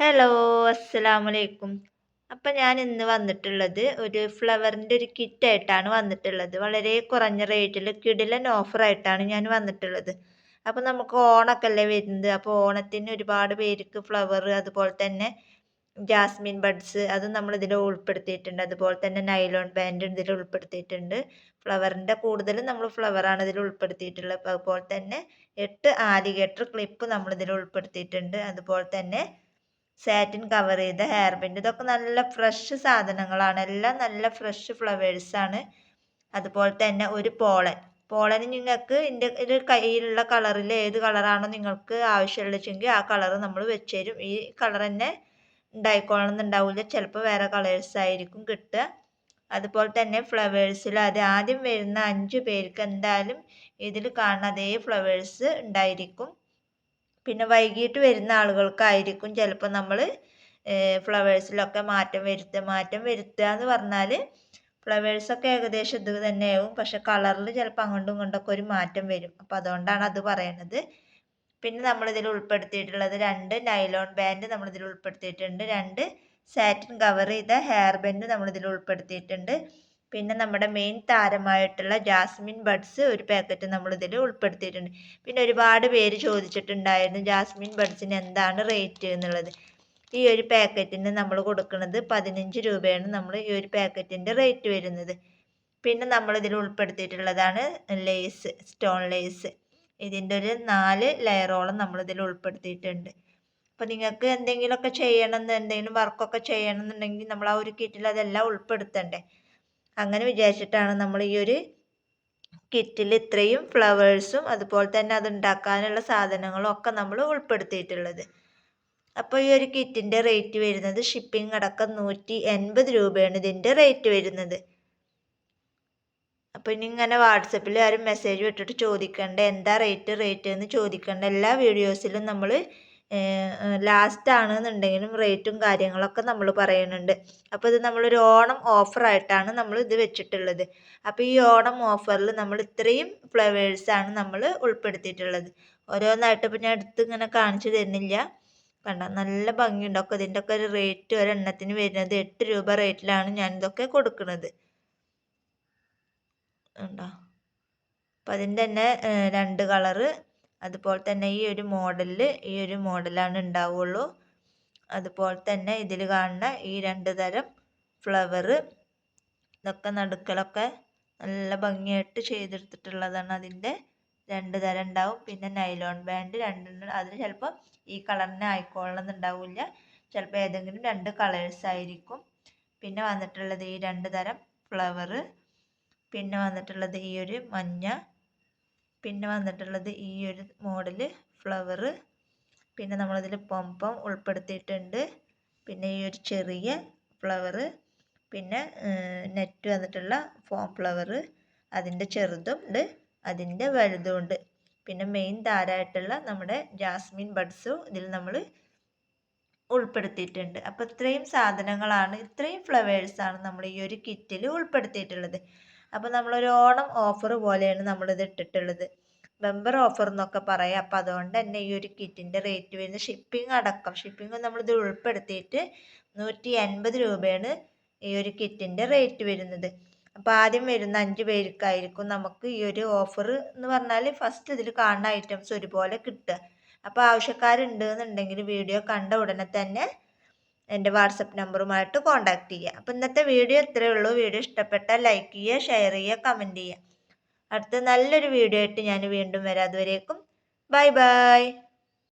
Hello അസ്സലാമലൈക്കും അപ്പം ഞാൻ ഇന്ന് വന്നിട്ടുള്ളത് ഒരു ഫ്ലവറിന്റെ ഒരു കിറ്റായിട്ടാണ് വന്നിട്ടുള്ളത്. വളരെ കുറഞ്ഞ റേറ്റിൽ കിടിലൻ ഓഫറായിട്ടാണ് ഞാൻ വന്നിട്ടുള്ളത്. അപ്പോൾ നമുക്ക് ഓണമൊക്കെ അല്ലേ വരുന്നത്. അപ്പോൾ ഓണത്തിന് ഒരുപാട് പേർക്ക് ഫ്ലവർ അതുപോലെ തന്നെ ജാസ്മിൻ ബഡ്സ് അതും നമ്മൾ ഇതിൽ ഉൾപ്പെടുത്തിയിട്ടുണ്ട്. അതുപോലെ തന്നെ നൈലോൺ ബാൻഡ് ഇതിൽ ഉൾപ്പെടുത്തിയിട്ടുണ്ട്. ഫ്ലവറിന്റെ കൂടുതലും നമ്മൾ ഫ്ലവറാണ് ഇതിൽ ഉൾപ്പെടുത്തിയിട്ടുള്ളത്. അതുപോലെ തന്നെ എട്ട് ആലിഗേറ്റർ ക്ലിപ്പ് നമ്മൾ ഇതിൽ ഉൾപ്പെടുത്തിയിട്ടുണ്ട്. അതുപോലെ തന്നെ സാറ്റിൻ കവർ ചെയ്ത ഹെയർ ബാൻഡ് ഇതൊക്കെ നല്ല ഫ്രഷ് സാധനങ്ങളാണ്. എല്ലാം നല്ല ഫ്രഷ് ഫ്ലവേഴ്സാണ് അതുപോലെ തന്നെ ഒരു പോളൻ പോളന് നിങ്ങൾക്ക് എന്റെ കയ്യിലുള്ള കളറിൽ ഏത് കളറാണോ നിങ്ങൾക്ക് ആവശ്യമുള്ളതെങ്കിൽ ആ കളർ നമ്മൾ വെച്ച് തരും ഈ കളർ തന്നെ ഉണ്ടായിക്കോളണമെന്നുണ്ടാവില്ല ചിലപ്പോൾ വേറെ കളേഴ്സ് ആയിരിക്കും കിട്ടുക. അതുപോലെ തന്നെ ഫ്ലവേഴ്സിൽ അത് ആദ്യം വരുന്ന അഞ്ച് പേർക്ക് എന്തായാലും ഇതിൽ കാണുന്ന അതേ ഫ്ലവേഴ്സ് ഉണ്ടായിരിക്കും. പിന്നെ വൈകിട്ട് വരുന്ന ആളുകൾക്കായിരിക്കും ചിലപ്പോൾ നമ്മൾ ഫ്ലവേഴ്സിലൊക്കെ മാറ്റം വരുത്തുക മാറ്റം വരുത്തുക എന്ന് പറഞ്ഞാൽ ഫ്ലവേഴ്സൊക്കെ ഏകദേശം ഇത് തന്നെയാവും. പക്ഷെ കളറിൽ ചിലപ്പോൾ അങ്ങോട്ടും ഇങ്ങോട്ടൊക്കെ ഒരു മാറ്റം വരും. അപ്പോൾ അതുകൊണ്ടാണ് അത് പറയണത്. പിന്നെ നമ്മളിതിൽ ഉൾപ്പെടുത്തിയിട്ടുള്ളത് രണ്ട് നൈലോൺ ബാൻഡ് നമ്മളിതിൽ ഉൾപ്പെടുത്തിയിട്ടുണ്ട്. രണ്ട് സാറ്റിൻ കവർ ചെയ്ത ഹെയർ ബാൻഡ് നമ്മളിതിൽ ഉൾപ്പെടുത്തിയിട്ടുണ്ട്. പിന്നെ നമ്മുടെ മെയിൻ താരമായിട്ടുള്ള ജാസ്മിൻ ബഡ്സ് ഒരു പാക്കറ്റ് നമ്മൾ ഇതിൽ ഉൾപ്പെടുത്തിയിട്ടുണ്ട്. പിന്നെ ഒരുപാട് പേര് ചോദിച്ചിട്ടുണ്ടായിരുന്നു ജാസ്മിൻ ബഡ്സിന് എന്താണ് റേറ്റ് എന്നുള്ളത്. ഈ ഒരു പാക്കറ്റിന് നമ്മൾ കൊടുക്കുന്നത് പതിനഞ്ച് രൂപയാണ് നമ്മൾ ഈ ഒരു പാക്കറ്റിന്റെ റേറ്റ് വരുന്നത്. പിന്നെ നമ്മൾ ഇതിൽ ഉൾപ്പെടുത്തിയിട്ടുള്ളതാണ് ലേസ് സ്റ്റോൺ ലേസ് ഇതിന്റെ ഒരു നാല് ലെയറോളം നമ്മൾ ഇതിൽ ഉൾപ്പെടുത്തിയിട്ടുണ്ട്. അപ്പോൾ നിങ്ങൾക്ക് എന്തെങ്കിലുമൊക്കെ ചെയ്യണം എന്തെങ്കിലും വർക്കൊക്കെ ചെയ്യണം എന്നുണ്ടെങ്കിൽ നമ്മൾ ആ ഒരു കിറ്റിൽ അതെല്ലാം ഉൾപ്പെടുത്തണ്ടേ? അങ്ങനെ വിചാരിച്ചിട്ടാണ് നമ്മൾ ഈ ഒരു കിറ്റിൽ ഇത്രയും ഫ്ലവേഴ്സും അതുപോലെ തന്നെ അത് ഉണ്ടാക്കാനുള്ള സാധനങ്ങളും ഒക്കെ നമ്മൾ ഉൾപ്പെടുത്തിയിട്ടുള്ളത്. അപ്പോൾ ഈ ഒരു കിറ്റിന്റെ റേറ്റ് വരുന്നത് ഷിപ്പിംഗ് അടക്കം നൂറ്റി എൺപത് രൂപയാണ് ഇതിന്റെ റേറ്റ് വരുന്നത്. അപ്പോൾ ഇനി ഇങ്ങനെ വാട്സപ്പിൽ ആരും മെസ്സേജ് വിട്ടിട്ട് ചോദിക്കണ്ട എന്താ റേറ്റ് റേറ്റ് എന്ന് ചോദിക്കണ്ട. എല്ലാ വീഡിയോസിലും നമ്മൾ ലാസ്റ്റ് ആണെന്നുണ്ടെങ്കിലും റേറ്റും കാര്യങ്ങളൊക്കെ നമ്മൾ പറയുന്നുണ്ട്. അപ്പോൾ ഇത് നമ്മളൊരു ഓണം ഓഫറായിട്ടാണ് നമ്മൾ ഇത് വെച്ചിട്ടുള്ളത്. അപ്പോൾ ഈ ഓണം ഓഫറിൽ നമ്മൾ ഇത്രയും ഫ്ലവേഴ്സാണ് നമ്മൾ ഉൾപ്പെടുത്തിയിട്ടുള്ളത്. ഓരോന്നായിട്ട് ഇപ്പോൾ ഞാൻ എടുത്ത് ഇങ്ങനെ കാണിച്ചു തരുന്നില്ല. കണ്ട? നല്ല ഭംഗിയുണ്ട്. ഒക്കെ ഇതിന്റെ ഒക്കെ ഒരു റേറ്റ് ഒരെണ്ണത്തിന് വരുന്നത് എട്ട് രൂപ റേറ്റിലാണ് ഞാൻ ഇതൊക്കെ കൊടുക്കുന്നത്. ഉണ്ടോ അപ്പം അതിന്റെ തന്നെ രണ്ട് കളറ് അതുപോലെ തന്നെ ഈ ഒരു മോഡലിൽ ഈ ഒരു മോഡലാണ് ഉണ്ടാവുള്ളൂ. അതുപോലെ തന്നെ ഇതിൽ കാണുന്ന ഈ രണ്ട് തരം ഫ്ലവർ ഇതൊക്കെ നടുക്കലൊക്കെ നല്ല ഭംഗിയായിട്ട് ചെയ്തെടുത്തിട്ടുള്ളതാണ് അതിന്റെ രണ്ട് തരം ഉണ്ടാവും. പിന്നെ നൈലോൺ ബാൻഡ് രണ്ടെണ്ണം അതിന് ചിലപ്പോൾ ഈ കളറിന് ആയിക്കോളണമെന്നുണ്ടാവില്ല ചിലപ്പോൾ ഏതെങ്കിലും രണ്ട് കളേഴ്സ് ആയിരിക്കും. പിന്നെ വന്നിട്ടുള്ളത് ഈ രണ്ട് തരം ഫ്ലവർ പിന്നെ വന്നിട്ടുള്ളത് ഈ ഒരു മഞ്ഞ പിന്നെ വന്നിട്ടുള്ളത് ഈ ഒരു മോഡൽ ഫ്ലവർ പിന്നെ നമ്മളതിൽ പൊമ്പം ഉൾപ്പെടുത്തിയിട്ടുണ്ട്. പിന്നെ ഈ ഒരു ചെറിയ ഫ്ലവർ പിന്നെ നെറ്റ് വന്നിട്ടുള്ള ഫോം ഫ്ലവർ അതിന്റെ ചെറുതും ഉണ്ട്. അതിന്റെ വലുതും ഉണ്ട്. പിന്നെ മെയിൻ താരമായിട്ടുള്ള നമ്മുടെ ജാസ്മിൻ ബഡ്സും ഇതിൽ നമ്മൾ ഉൾപ്പെടുത്തിയിട്ടുണ്ട്. അപ്പോൾ ഇത്രയും സാധനങ്ങളാണ് ഇത്രയും ഫ്ലവേഴ്സാണ് നമ്മൾ ഈ ഒരു കിറ്റിൽ ഉൾപ്പെടുത്തിയിട്ടുള്ളത്. അപ്പോൾ നമ്മളൊരു ഓണം ഓഫർ പോലെയാണ് നമ്മളിത് ഇട്ടിട്ടുള്ളത്. മെമ്പർ ഓഫർ എന്നൊക്കെ പറയാം. അപ്പോൾ അതുകൊണ്ട് തന്നെ ഈ ഒരു കിറ്റിന്റെ റേറ്റ് വരുന്നത് ഷിപ്പിംഗ് അടക്കം ഷിപ്പിംഗ് നമ്മളിത് ഉൾപ്പെടുത്തിയിട്ട് നൂറ്റി എൺപത് രൂപയാണ് ഈ ഒരു കിറ്റിന്റെ റേറ്റ് വരുന്നത്. അപ്പോൾ ആദ്യം വരുന്ന അഞ്ച് പേർക്കായിരിക്കും നമുക്ക് ഈ ഒരു ഓഫർ എന്ന് പറഞ്ഞാൽ ഫസ്റ്റ് ഇതിൽ കാണുന്ന ഐറ്റംസ് ഒരുപോലെ കിട്ടുക. അപ്പോൾ ആവശ്യക്കാരുണ്ട് എന്നുണ്ടെങ്കിൽ വീഡിയോ കണ്ട ഉടനെ തന്നെ എന്റെ വാട്സപ്പ് നമ്പറുമായിട്ട് കോൺടാക്റ്റ് ചെയ്യുക. അപ്പോൾ ഇന്നത്തെ വീഡിയോ ഇത്രയേ ഉള്ളൂ. വീഡിയോ ഇഷ്ടപ്പെട്ടാൽ ലൈക്ക് ചെയ്യുക ഷെയർ ചെയ്യുക കമന്റ് ചെയ്യുക. അടുത്ത നല്ലൊരു വീഡിയോ ആയിട്ട് ഞാൻ വീണ്ടും വരാം. അതുവരേക്കും ബൈ ബൈ.